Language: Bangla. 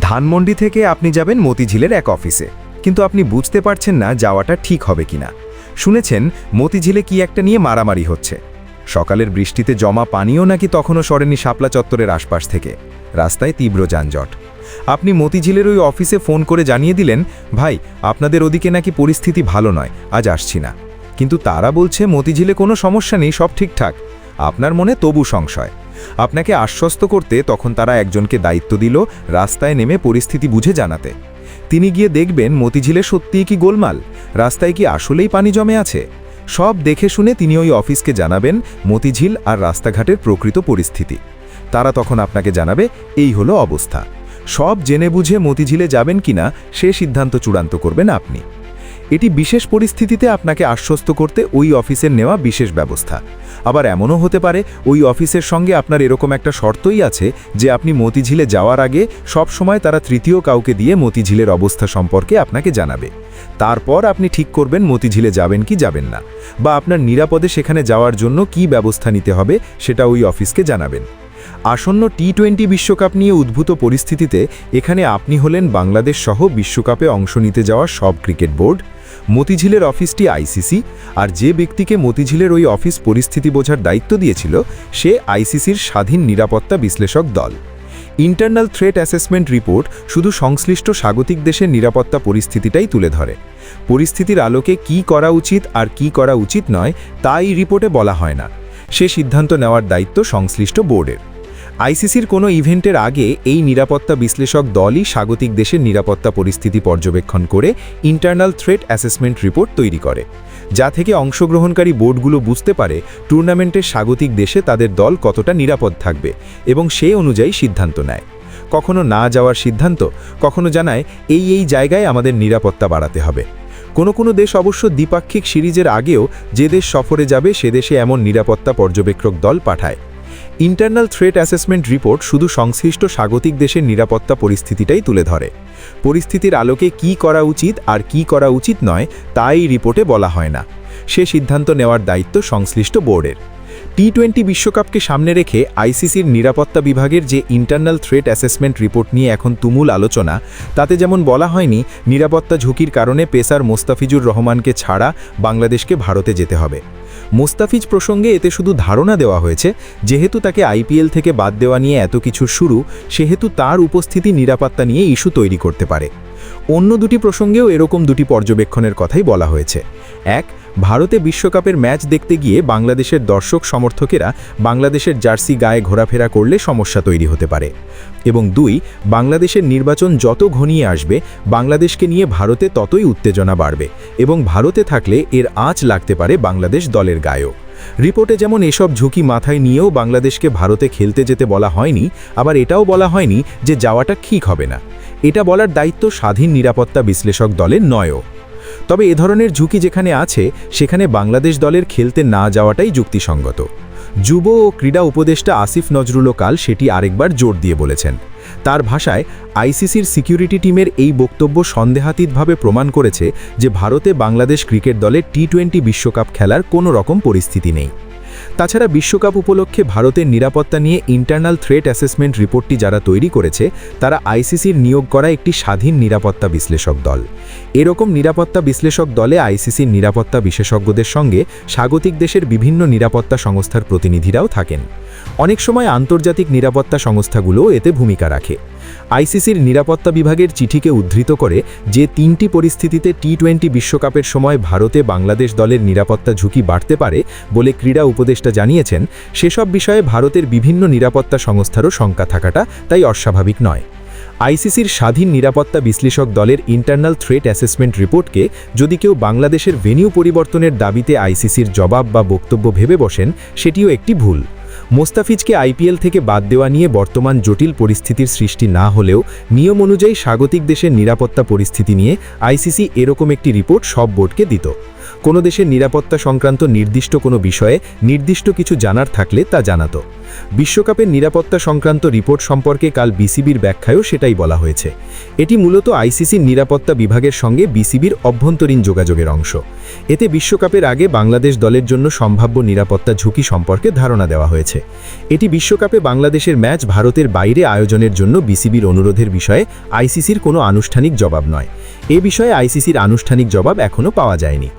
ধানমন্ডি থেকে আপনি যাবেন মতিঝিলের এক অফিসে। কিন্তু আপনি বুঝতে পারছেন না যাওয়াটা ঠিক হবে কিনা। শুনেছেন, মতিঝিলে কি একটা নিয়ে মারামারি হচ্ছে। সকালের বৃষ্টিতে জমা পানিও নাকি তখনও সরেনি শাপলা চত্বরের আশপাশ থেকে। রাস্তায় তীব্র যানজট। আপনি মতিঝিলের ওই অফিসে ফোন করে জানিয়ে দিলেন, ভাই, আপনাদের ওদিকে নাকি পরিস্থিতি ভালো নয়, আজ আসছি না। কিন্তু তারা বলছে, মতিঝিলে কোনো সমস্যা নেই, সব ঠিকঠাক। আপনার মনে তবু সংশয়। আপনাকে আশ্বস্ত করতে তখন তারা একজনকে দায়িত্ব দিল, রাস্তায় নেমে পরিস্থিতি বুঝে জানাতে। তিনি গিয়ে দেখবেন মতিঝিলে সত্যিই কি গোলমাল, রাস্তায় কি আসলেই পানি জমে আছে। সব দেখে শুনে তিনি ওই অফিসকে জানাবেন মতিঝিল আর রাস্তাঘাটের প্রকৃত পরিস্থিতি। তারা তখন আপনাকে জানাবে, এই হলো অবস্থা। সব জেনে বুঝে মতিঝিলে যাবেন কিনা, সে সিদ্ধান্ত চূড়ান্ত করবেন আপনি। এটি বিশেষ পরিস্থিতিতে আপনাকে আশ্বস্ত করতে ওই অফিসের নেওয়া বিশেষ ব্যবস্থা। আবার এমনও হতে পারে, ওই অফিসের সঙ্গে আপনার এরকম একটা শর্তই আছে যে আপনি মতিঝিলে যাওয়ার আগে সব সময় তারা তৃতীয় কাউকে দিয়ে মতিঝিলের অবস্থা সম্পর্কে আপনাকে জানাবে। তারপর আপনি ঠিক করবেন মতিঝিলে যাবেন কি যাবেন না বা আপনার নিরাপদে সেখানে যাওয়ার জন্য কি ব্যবস্থা নিতে হবে সেটা ওই অফিসকে জানাবেন। আসন্ন টি টোয়েন্টি বিশ্বকাপ নিয়ে উদ্ভূত পরিস্থিতিতে এখানে আপনি হলেন বাংলাদেশ সহ বিশ্বকাপে অংশ নিতে যাওয়া সব ক্রিকেট বোর্ড মতিঝিলের অফিসটি আইসিসি, আর যে ব্যক্তিকে মতিঝিলের ওই অফিস পরিস্থিতি বোঝার দায়িত্ব দিয়েছিল, সে আইসিসির স্বাধীন নিরাপত্তা বিশ্লেষক দল। ইন্টারনাল থ্রেট অ্যাসেসমেন্ট রিপোর্ট শুধু সংশ্লিষ্ট স্বাগতিক দেশের নিরাপত্তা পরিস্থিতিটাই তুলে ধরে। পরিস্থিতির আলোকে কি করা উচিত আর কি করা উচিত নয়, তা এই রিপোর্টে বলা হয় না। সে সিদ্ধান্ত নেওয়ার দায়িত্ব সংশ্লিষ্ট বোর্ডের। আইসিসির কোনো ইভেন্টের আগে এই নিরাপত্তা বিশ্লেষক দলই স্বাগতিক দেশের নিরাপত্তা পরিস্থিতি পর্যবেক্ষণ করে ইন্টারনাল থ্রেট অ্যাসেসমেন্ট রিপোর্ট তৈরি করে, যা থেকে অংশগ্রহণকারী বোর্ডগুলো বুঝতে পারে টুর্নামেন্টের স্বাগতিক দেশে তাদের দল কতটা নিরাপদ থাকবে এবং সেই অনুযায়ী সিদ্ধান্ত নেয়। কখনো না যাওয়ার সিদ্ধান্ত কখনো জানায়, এই এই জায়গায় আমাদের নিরাপত্তা বাড়াতে হবে। কোনো কোনো দেশ অবশ্য দ্বিপাক্ষিক সিরিজের আগেও যে দেশ সফরে যাবে সে দেশে এমন নিরাপত্তা পর্যবেক্ষক দল পাঠায়। ইন্টারনাল থ্রেট অ্যাসেসমেন্ট রিপোর্ট শুধু সংশ্লিষ্ট স্বাগতিক দেশের নিরাপত্তা পরিস্থিতিটাই তুলে ধরে। পরিস্থিতির আলোকে কি করা উচিত আর কি করা উচিত নয়, তা এই রিপোর্টে বলা হয় না। সে সিদ্ধান্ত নেওয়ার দায়িত্ব সংশ্লিষ্ট বোর্ডের। টি টোয়েন্টি বিশ্বকাপকে সামনে রেখে আইসিসির নিরাপত্তা বিভাগের যে ইন্টারনাল থ্রেট অ্যাসেসমেন্ট রিপোর্ট নিয়ে এখন তুমুল আলোচনা, তাতে যেমন বলা হয়নি, নিরাপত্তা ঝুঁকির কারণে পেসার মোস্তাফিজুর রহমানকে ছাড়া বাংলাদেশকে ভারতে যেতে হবে। মোস্তাফিজ প্রসঙ্গে এতে শুধু ধারণা দেওয়া হয়েছে, যেহেতু তাকে আইপিএল থেকে বাদ দেওয়া নিয়ে এত কিছুর শুরু, সেহেতু তার উপস্থিতি নিরাপত্তা নিয়ে ইস্যু তৈরি করতে পারে। অন্য দুটি প্রসঙ্গেও এরকম দুটি পর্যবেক্ষণের কথাই বলা হয়েছে। এক ভারতে বিশ্বকাপের ম্যাচ দেখতে গিয়ে বাংলাদেশের দর্শক সমর্থকেরা বাংলাদেশের জার্সি গায়ে ঘোরাফেরা করলে সমস্যা তৈরি হতে পারে। এবং দুই, বাংলাদেশের নির্বাচন যত ঘনিয়ে আসবে, বাংলাদেশকে নিয়ে ভারতে ততই উত্তেজনা বাড়বে এবং ভারতে থাকলে এর আঁচ লাগতে পারে বাংলাদেশ দলের গায়েও। রিপোর্টে যেমন এসব ঝুঁকি মাথায় নিয়েও বাংলাদেশকে ভারতে খেলতে যেতে বলা হয়নি, আবার এটাও বলা হয়নি যে যাওয়াটা ঠিক হবে না। এটা বলার দায়িত্ব স্বাধীন নিরাপত্তা বিশ্লেষক দলের নয়ও। তবে এ ধরনের ঝুঁকি যেখানে আছে, সেখানে বাংলাদেশ দলের খেলতে না যাওয়াটাই যুক্তিসঙ্গত। যুব ও ক্রীড়া উপদেষ্টা আসিফ নজরুল কাল সেটি আরেকবার জোর দিয়ে বলেছেন। তার ভাষায়, আইসিসির সিকিউরিটি টিমের এই বক্তব্য সন্দেহাতীতভাবে প্রমাণ করেছে যে ভারতে বাংলাদেশ ক্রিকেট দলে টি টোয়েন্টি বিশ্বকাপ খেলার কোনো রকম পরিস্থিতি নেই। তাছাড়া বিশ্বকাপ উপলক্ষে ভারতের নিরাপত্তা নিয়ে ইন্টারনাল থ্রেট অ্যাসেসমেন্ট রিপোর্টটি যারা তৈরি করেছে, তারা আইসিসির নিয়োগ করা একটি স্বাধীন নিরাপত্তা বিশ্লেষক দল। এরকম নিরাপত্তা বিশ্লেষক দলে আইসিসির নিরাপত্তা বিশেষজ্ঞদের সঙ্গে স্বাগতিক দেশের বিভিন্ন নিরাপত্তা সংস্থার প্রতিনিধিরাও থাকেন। অনেক সময় আন্তর্জাতিক নিরাপত্তা সংস্থাগুলোও এতে ভূমিকা রাখে। আইসিসির নিরাপত্তা বিভাগের চিঠিকে উদ্ধৃত করে যে তিনটি পরিস্থিতিতে টি টোয়েন্টি বিশ্বকাপের সময় ভারতে বাংলাদেশ দলের নিরাপত্তা ঝুঁকি বাড়তে পারে বলে ক্রীড়া উপদেষ্টা জানিয়েছেন, সেসব বিষয়ে ভারতের বিভিন্ন নিরাপত্তা সংস্থারও শঙ্কা থাকাটা তাই অস্বাভাবিক নয়। আইসিসির স্বাধীন নিরাপত্তা বিশ্লেষক দলের ইন্টারনাল থ্রেট অ্যাসেসমেন্ট রিপোর্টকে যদি কেউ বাংলাদেশের ভেনিউ পরিবর্তনের দাবিতে আইসিসির জবাব বা বক্তব্য ভেবে বসেন, সেটিও একটি ভুল। মোস্তাফিজকে আইপিএল থেকে বাদ দেওয়া নিয়ে বর্তমান জটিল পরিস্থিতির সৃষ্টি না হলেও নিয়ম অনুযায়ী স্বাগতিক দেশের নিরাপত্তা পরিস্থিতি নিয়ে আইসিসি এরকম একটি রিপোর্ট সব বোর্ডকে দিত। কোনো দেশের নিরাপত্তা সংক্রান্ত নির্দিষ্ট কোনো বিষয়ে নির্দিষ্ট কিছু জানার থাকলে তা জানাত। বিশ্বকাপের নিরাপত্তা সংক্রান্ত রিপোর্ট সম্পর্কে কাল বিসিবির ব্যাখ্যায়ও সেটাই বলা হয়েছে। এটি মূলত আইসিসির নিরাপত্তা বিভাগের সঙ্গে বিসিবির অভ্যন্তরীণ যোগাযোগের অংশ। এতে বিশ্বকাপের আগে বাংলাদেশ দলের জন্য সম্ভাব্য নিরাপত্তা ঝুঁকি সম্পর্কে ধারণা দেওয়া হয়েছে। এটি বিশ্বকাপে বাংলাদেশের ম্যাচ ভারতের বাইরে আয়োজনের জন্য বিসিবির অনুরোধের বিষয়ে আইসিসির কোনো আনুষ্ঠানিক জবাব নয়। এ বিষয়ে আইসিসির আনুষ্ঠানিক জবাব এখনও পাওয়া যায়নি।